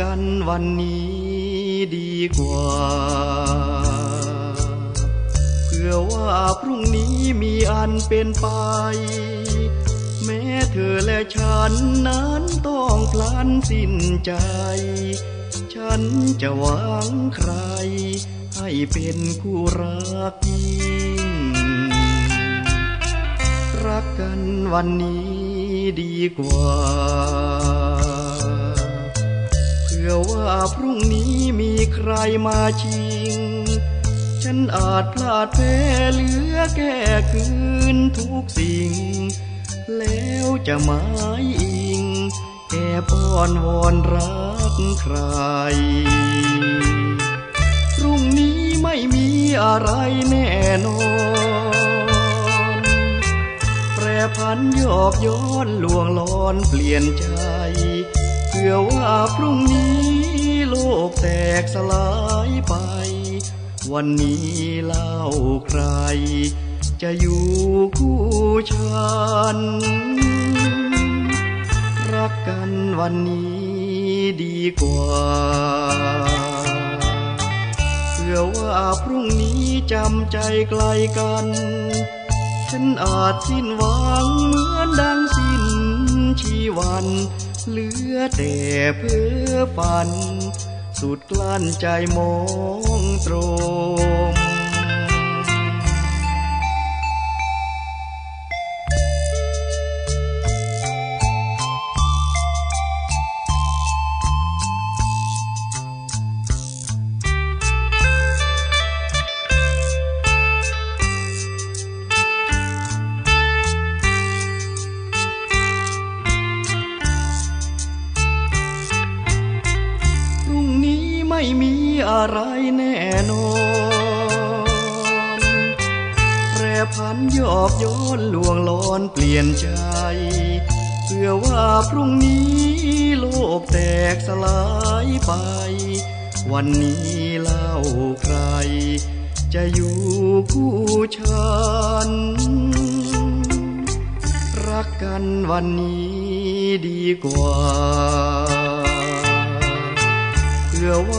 กันวันนี้ดีกว่า เพื่อว่าพรุ่งนี้มีอันเป็นไป แม้เธอและฉันนั้นต้องพลันสิ้นใจ ฉันจะหวังใคร ให้เป็นคู่รักยิ่งรักกันวันนี้ดีกว่า พรุ่งนี้มีใครมาชิง ฉันอาจพลาดแพ้เหลือแก้คืนทุกสิ่ง แล้วจะหมายอิงแอบอ้อนวอนรักใคร พรุ่งนี้ไม่มีอะไรแน่นอนแปรพันโยกย้อนลวงลอนเปลี่ยนใจ เพื่อว่าพรุ่งนี้โลกแตกสลายไป วันนี้เล่าใคร จะอยู่คู่ฉัน รักกันวันนี้ดีกว่าเพื่อว่าพรุ่งนี้จำใจไกลกัน ฉันอาจสิ้นหวังเมื่อ เหลือแต่เพื่อฝัน สุดกลั้นใจมองตรง ไม่มีอะไรแน่นอนแปรพันยอกย้อนลวงลอนเปลี่ยนใจ เพื่อว่าพรุ่งนี้โลกแตกสลายไป วันนี้เล่าใคร จะอยู่คู่ฉัน รักกันวันนี้ดีกว่า